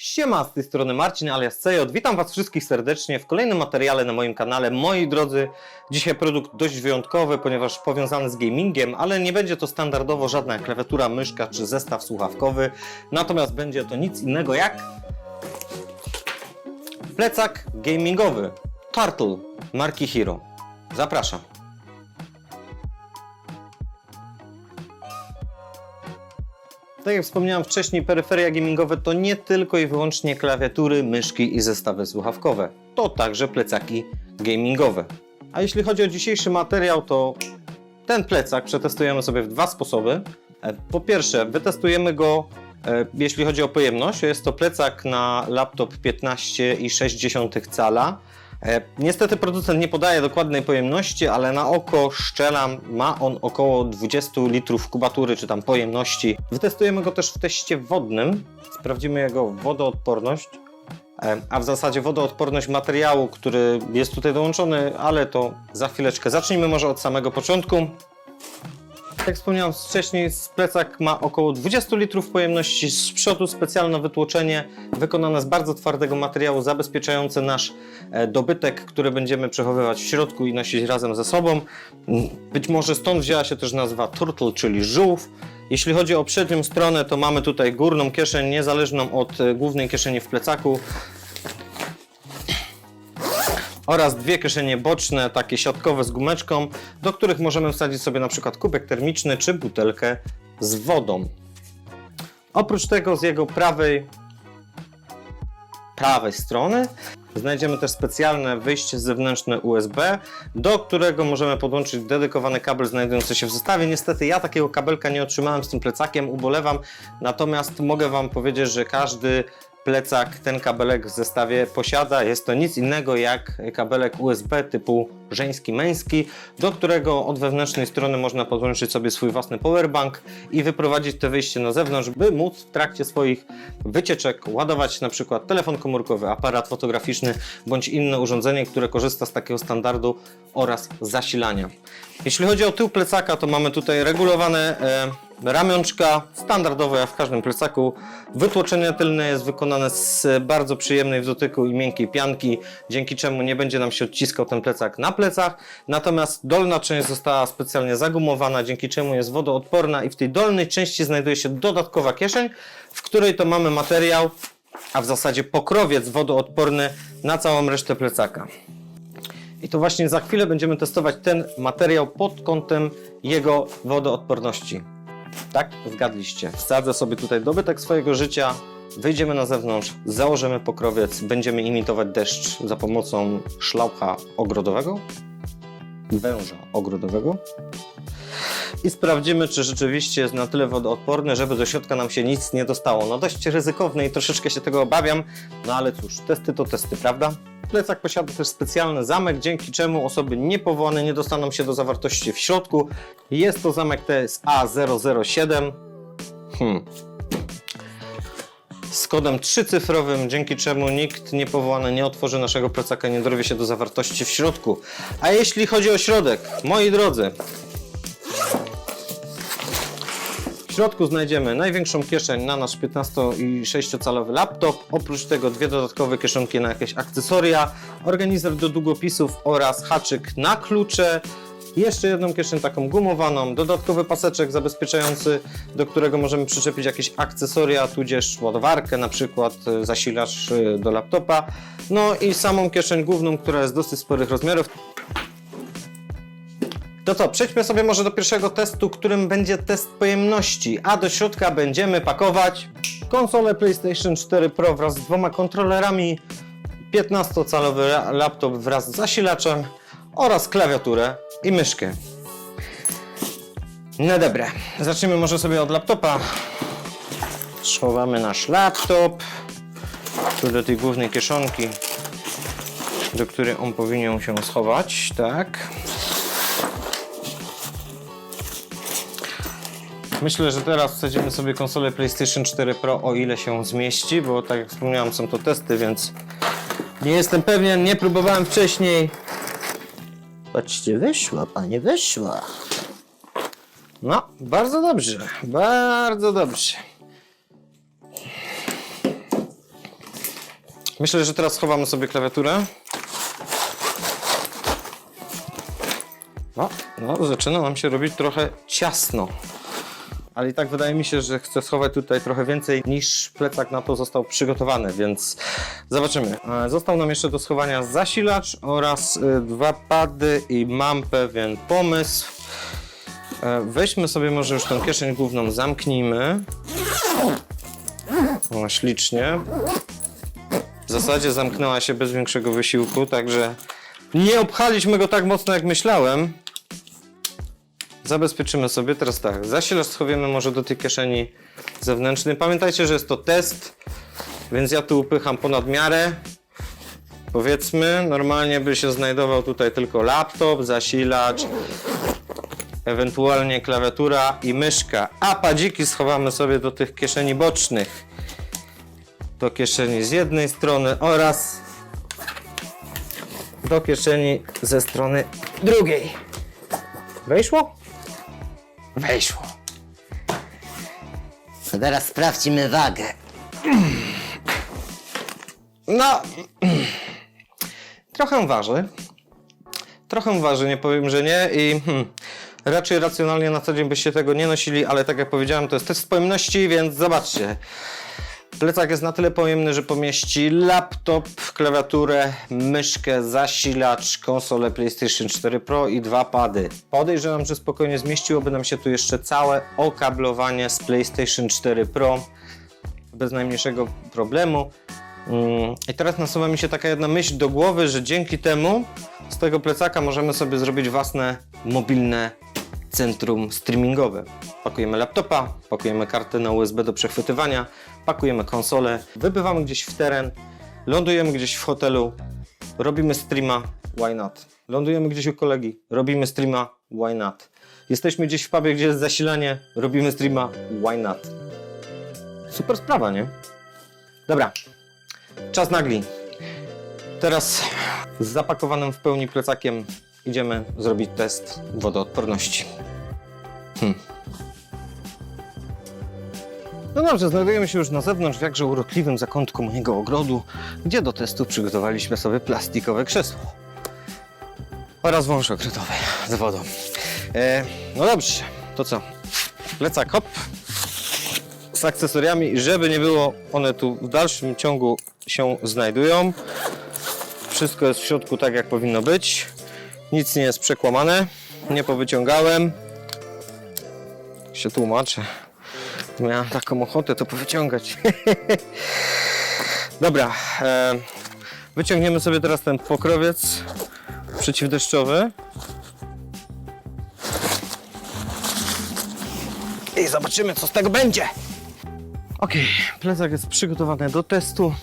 Siema, z tej strony Marcin alias Cejot. Witam Was wszystkich serdecznie w kolejnym materiale na moim kanale. Moi drodzy, dzisiaj produkt dość wyjątkowy, ponieważ powiązany z gamingiem, ale nie będzie to standardowo żadna klawiatura, myszka czy zestaw słuchawkowy. Natomiast będzie to nic innego jak plecak gamingowy Turtle marki Hero. Zapraszam. Tak jak wspomniałem wcześniej, peryferia gamingowe to nie tylko i wyłącznie klawiatury, myszki i zestawy słuchawkowe. To także plecaki gamingowe. A jeśli chodzi o dzisiejszy materiał, to ten plecak przetestujemy sobie w dwa sposoby. E, Po pierwsze, wytestujemy go, e, jeśli chodzi o pojemność. Jest to plecak na laptop 15,6 cala. E, Niestety producent nie podaje dokładnej pojemności, ale na oko szczelam, ma on około 20 litrów kubatury czy tam pojemności. Wytestujemy go też w teście wodnym, sprawdzimy jego wodoodporność, e, a w zasadzie wodoodporność materiału, który jest tutaj dołączony, ale to za chwileczkę. Zacznijmy może od samego początku. Jak wspomniałem wcześniej, plecak ma około 20 litrów pojemności. Z przodu specjalne wytłoczenie wykonane z bardzo twardego materiału, zabezpieczające nasz e, dobytek, który będziemy przechowywać w środku i nosić razem ze sobą. Być może stąd wzięła się też nazwa turtle, czyli żółw. Jeśli chodzi o przednią stronę, to mamy tutaj górną kieszeń, niezależną od e, głównej kieszeni w plecaku oraz dwie kieszenie boczne, takie siatkowe z gumeczką, do których możemy wsadzić sobie na przykład kubek termiczny czy butelkę z wodą. Oprócz tego z jego prawej prawej strony znajdziemy też specjalne wyjście zewnętrzne USB, do którego możemy podłączyć dedykowany kabel znajdujący się w zestawie. Niestety ja takiego kabelka nie otrzymałem z tym plecakiem, ubolewam, natomiast mogę Wam powiedzieć, że każdy plecak ten kabelek w zestawie posiada. Jest to nic innego jak kabelek USB typu żeński, męski, do którego od wewnętrznej strony można podłączyć sobie swój własny powerbank i wyprowadzić te wyjście na zewnątrz, by móc w trakcie swoich wycieczek ładować na przykład telefon komórkowy, aparat fotograficzny bądź inne urządzenie, które korzysta z takiego standardu oraz zasilania. Jeśli chodzi o tył plecaka, to mamy tutaj regulowane e, ramionczka, standardowe w każdym plecaku. Wytłoczenie tylne jest wykonane z bardzo przyjemnej w dotyku i miękkiej pianki, dzięki czemu nie będzie nam się odciskał ten plecak na plecach. Natomiast dolna część została specjalnie zagumowana, dzięki czemu jest wodoodporna i w tej dolnej części znajduje się dodatkowa kieszeń, w której to mamy materiał, a w zasadzie pokrowiec wodoodporny na całą resztę plecaka. I to właśnie za chwilę będziemy testować ten materiał pod kątem jego wodoodporności. Tak, zgadliście. Wsadzę sobie tutaj dobytek swojego życia, wyjdziemy na zewnątrz, założymy pokrowiec, będziemy imitować deszcz za pomocą szlaucha ogrodowego, węża ogrodowego i sprawdzimy, czy rzeczywiście jest na tyle wodoodporny, żeby do środka nam się nic nie dostało. No dość ryzykowne i troszeczkę się tego obawiam, no ale cóż, testy to testy, prawda? Plecak posiada też specjalny zamek, dzięki czemu osoby niepowołane nie dostaną się do zawartości w środku. Jest to zamek TSA 007. Hmm. Z kodem trzycyfrowym, dzięki czemu nikt niepowołany nie otworzy naszego plecaka, nie dorwie się do zawartości w środku. A jeśli chodzi o środek, moi drodzy, środku znajdziemy największą kieszeń na nasz 15 i 6-calowy laptop. Oprócz tego dwie dodatkowe kieszonki na jakieś akcesoria, organizer do długopisów oraz haczyk na klucze. Jeszcze jedną kieszeń taką gumowaną, dodatkowy paseczek zabezpieczający, do którego możemy przyczepić jakieś akcesoria, tudzież ładowarkę, na przykład y, zasilacz y, do laptopa. No i samą kieszeń główną, która jest dosyć sporych rozmiarów. To co, przejdźmy sobie może do pierwszego testu, którym będzie test pojemności, a do środka będziemy pakować konsolę PlayStation 4 Pro wraz z dwoma kontrolerami, 15-calowy la- laptop wraz z zasilaczem oraz klawiaturę i myszkę. No dobra, zacznijmy może sobie od laptopa. Schowamy nasz laptop tu do tej głównej kieszonki, do której on powinien się schować, tak. Myślę, że teraz wsadzimy sobie konsolę PlayStation 4 Pro, o ile się zmieści, bo tak jak wspomniałem, są to testy, więc nie jestem pewien, nie próbowałem wcześniej. Patrzcie, wyszła, panie, wyszła. No, bardzo dobrze, bardzo dobrze. Myślę, że teraz schowamy sobie klawiaturę. No, no, zaczyna nam się robić trochę ciasno. Ale i tak wydaje mi się, że chcę schować tutaj trochę więcej niż plecak na to został przygotowany, więc zobaczymy. E, Został nam jeszcze do schowania zasilacz oraz e, dwa pady i mam pewien pomysł. E, Weźmy sobie może już tą kieszeń główną, zamknijmy. O, ślicznie. W zasadzie zamknęła się bez większego wysiłku, także nie obchaliśmy go tak mocno jak myślałem. Zabezpieczymy sobie teraz tak. Zasilacz schowamy może do tej kieszeni zewnętrznej. Pamiętajcie, że jest to test, więc ja tu upycham ponad miarę. Powiedzmy, normalnie by się znajdował tutaj tylko laptop, zasilacz, ewentualnie klawiatura i myszka, a padziki schowamy sobie do tych kieszeni bocznych. Do kieszeni z jednej strony oraz do kieszeni ze strony drugiej. Wejszło? Wejszło. To teraz sprawdźmy wagę. No, trochę waży. Trochę waży, nie powiem, że nie i hmm, raczej racjonalnie na co dzień byście tego nie nosili, ale tak jak powiedziałem, to jest test pojemności, więc zobaczcie. Plecak jest na tyle pojemny, że pomieści laptop, klawiaturę, myszkę, zasilacz, konsolę PlayStation 4 Pro i dwa pady. Podejrzewam, że spokojnie zmieściłoby nam się tu jeszcze całe okablowanie z PlayStation 4 Pro bez najmniejszego problemu. Mm, I teraz nasuwa mi się taka jedna myśl do głowy, że dzięki temu z tego plecaka możemy sobie zrobić własne mobilne centrum streamingowe. Pakujemy laptopa, pakujemy kartę na USB do przechwytywania, pakujemy konsolę, wybywamy gdzieś w teren, lądujemy gdzieś w hotelu, robimy streama, why not? Lądujemy gdzieś u kolegi, robimy streama, why not? Jesteśmy gdzieś w pubie, gdzie jest zasilanie, robimy streama, why not? Super sprawa, nie? Dobra, czas nagli. Teraz z zapakowanym w pełni plecakiem idziemy zrobić test wodoodporności. Hmm. No dobrze, znajdujemy się już na zewnątrz w jakże urokliwym zakątku mojego ogrodu, gdzie do testu przygotowaliśmy sobie plastikowe krzesło oraz wąż ogrodowy z wodą. E, no dobrze, to co? Plecak hop, z akcesoriami żeby nie było, one tu w dalszym ciągu się znajdują. Wszystko jest w środku tak, jak powinno być. Nic nie jest przekłamane. Nie powyciągałem. Się tłumaczę. Miałem taką ochotę to powyciągać. Dobra. E, wyciągniemy sobie teraz ten pokrowiec przeciwdeszczowy. I zobaczymy, co z tego będzie. Ok, plecak jest przygotowany do testu.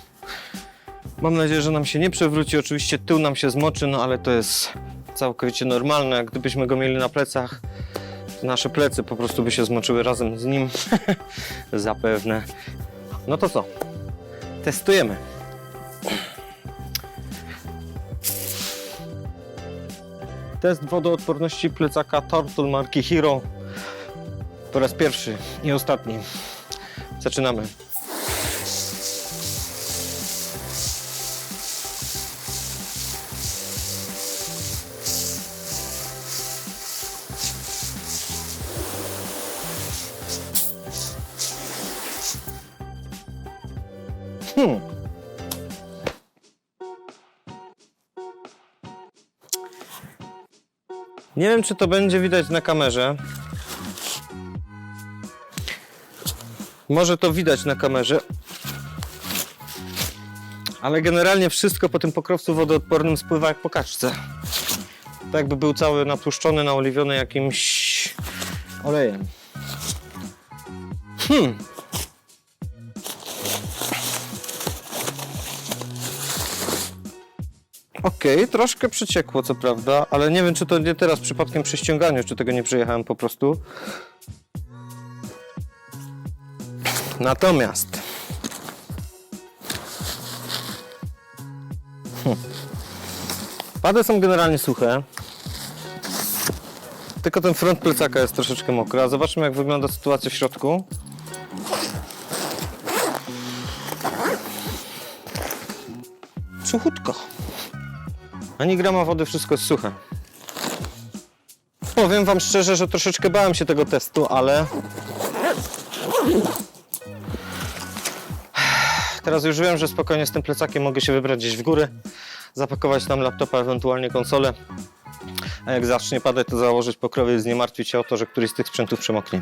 Mam nadzieję, że nam się nie przewróci. Oczywiście tył nam się zmoczy, no ale to jest całkowicie normalne. Gdybyśmy go mieli na plecach, nasze plecy po prostu by się zmoczyły razem z nim. Zapewne. No to co? Testujemy. Test wodoodporności plecaka Turtle marki Hero. Po raz pierwszy i ostatni. Zaczynamy. Hmm. Nie wiem, czy to będzie widać na kamerze. Może to widać na kamerze. Ale generalnie wszystko po tym pokrowcu wodoodpornym spływa jak po kaczce. Tak jakby był cały natłuszczony, naoliwiony jakimś olejem. Hmm. Okej, troszkę przeciekło, co prawda, ale nie wiem, czy to nie teraz przypadkiem przy ściąganiu, czy tego nie przejechałem po prostu. Natomiast. Hmm. Pady są generalnie suche. Tylko ten front plecaka jest troszeczkę mokry. A Zobaczmy, jak wygląda sytuacja w środku. suchutko. Ani grama wody, wszystko jest suche. Powiem wam szczerze, że troszeczkę bałem się tego testu, ale... Teraz już wiem, że spokojnie z tym plecakiem mogę się wybrać gdzieś w górę, zapakować tam laptopa, ewentualnie konsolę. A jak zacznie padać, to założyć pokrowiec i nie martwić się o to, że któryś z tych sprzętów przemoknie.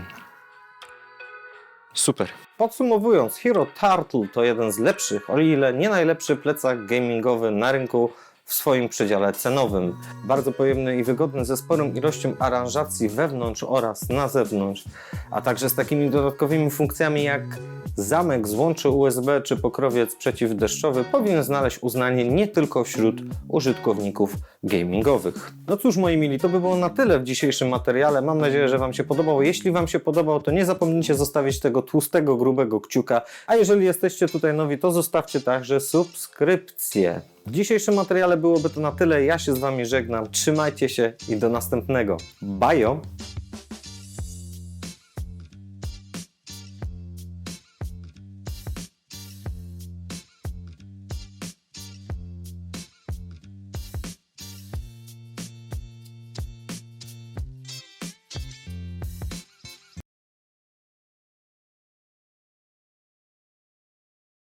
Super. Podsumowując, Hero Turtle to jeden z lepszych, o ile nie najlepszy plecak gamingowy na rynku w swoim przedziale cenowym. Bardzo pojemny i wygodny ze sporą ilością aranżacji wewnątrz oraz na zewnątrz, a także z takimi dodatkowymi funkcjami jak zamek z łączy USB czy pokrowiec przeciwdeszczowy powinien znaleźć uznanie nie tylko wśród użytkowników gamingowych. No cóż moi mili, to by było na tyle w dzisiejszym materiale. Mam nadzieję, że Wam się podobało. Jeśli Wam się podobał, to nie zapomnijcie zostawić tego tłustego, grubego kciuka. A jeżeli jesteście tutaj nowi, to zostawcie także subskrypcję. W dzisiejszym materiale byłoby to na tyle. Ja się z Wami żegnam. Trzymajcie się i do następnego. Bajo!